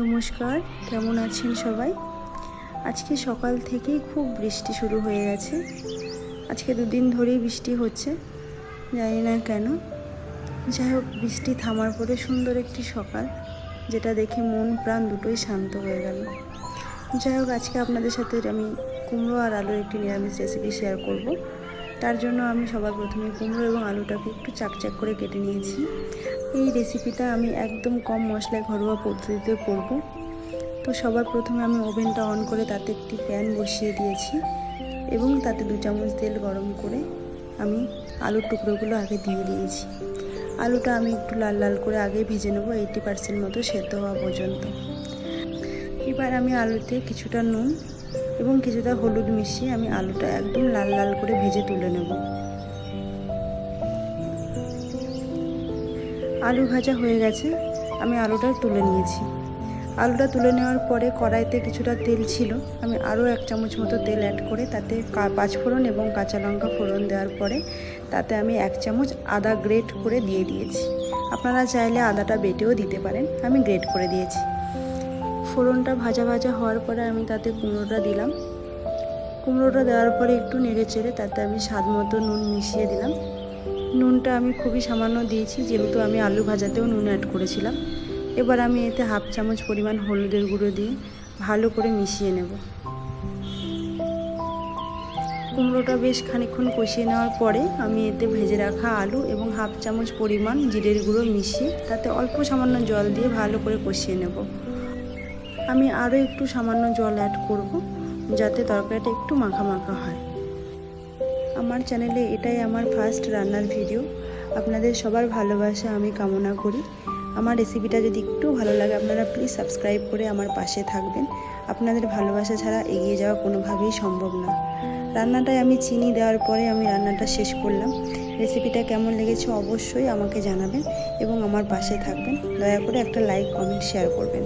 নমস্কার, কেমন আছেন সবাই? আজকে সকাল থেকেই খুব বৃষ্টি শুরু হয়ে গেছে। আজকে দুদিন ধরেই বৃষ্টি হচ্ছে, জানি না কেন। যাই হোক, বৃষ্টি থামার পরে সুন্দর একটি সকাল, যেটা দেখে মন প্রাণ দুটোই শান্ত হয়ে গেল। যাই হোক, আজকে আপনাদের সাথে আমি কুমড়ো আর আলুর একটি নিরামিষ রেসিপি শেয়ার করব। তার জন্য আমি সবার প্রথমে কুমড়ো এবং আলুটাকে একটু চাকচাক করে কেটে নিয়েছি। এই রেসিপিটা আমি একদম কম মশলায় ঘরোয়া পদ্ধতিতে করব। তো সবার প্রথমে আমি ওভেনটা অন করে তাতে একটি প্যান বসিয়ে দিয়েছি এবং তাতে দু চামচ তেল গরম করে আমি আলুর টুকরোগুলো আগে দিয়ে দিয়েছি। আলুটা আমি একটু লাল লাল করে আগে ভেজে নেব এইটি পার্সেন্ট মতো সেদ্ধ হওয়া পর্যন্ত। এবার আমি আলুতে কিছুটা নুন এবং কিছুটা হলুদ মিশিয়ে আমি আলুটা একদম লাল লাল করে ভেজে তুলে নেব। আলু ভাজা হয়ে গেছে, আমি আলুটা তুলে নিয়েছি। আলুটা তুলে নেওয়ার পরে কড়াইতে কিছুটা তেল ছিল, আমি আরও এক চামচ মতো তেল অ্যাড করে তাতে পাঁচফোড়ন এবং কাঁচা লঙ্কা ফোড়ন দেওয়ার পরে তাতে আমি এক চামচ আদা গ্রেট করে দিয়ে দিয়েছি। আপনারা চাইলে আদাটা বেটেও দিতে পারেন, আমি গ্রেট করে দিয়েছি। ফোড়নটা ভাজা ভাজা হওয়ার পরে আমি তাতে কুমড়োটা দিলাম। কুমড়োটা দেওয়ার পরে একটু নেড়ে চেড়ে তাতে আমি স্বাদ মতো নুন মিশিয়ে দিলাম। নুনটা আমি খুবই সামান্য দিয়েছি, যেহেতু আমি আলু ভাজাতেও নুন অ্যাড করেছিলাম। এবার আমি এতে হাফ চামচ পরিমাণ হলুদের গুঁড়ো দিয়ে ভালো করে মিশিয়ে নেব। কুমড়োটা বেশ খানিক্ষণ কষিয়ে নেওয়ার পরে আমি এতে ভেজে রাখা আলু এবং হাফ চামচ পরিমাণ জিরের গুঁড়ো মিশিয়ে তাতে অল্প সামান্য জল দিয়ে ভালো করে কষিয়ে নেব। আমি আরও একটু সামান্য জল অ্যাড করব, যাতে তরকারিটা একটু মাখা মাখা হয়। আমার চ্যানেলে এটাই আমার ফার্স্ট রান্নার ভিডিও আপনাদের সবার ভালোবাসা আমি কামনা করি। আমার রেসিপিটা যদি একটু ভালো লাগে, আপনারা প্লিজ সাবস্ক্রাইব করে আমার পাশে থাকবেন। আপনাদের ভালোবাসা ছাড়া এগিয়ে যাওয়া কোনোভাবেই সম্ভব না। রান্নাটায় আমি চিনি দেওয়ার পরে আমি রান্নাটা শেষ করলাম। রেসিপিটা কেমন লেগেছে অবশ্যই আমাকে জানাবেন এবং আমার পাশে থাকবেন। দয়া করে একটা লাইক কমেন্ট শেয়ার করবেন।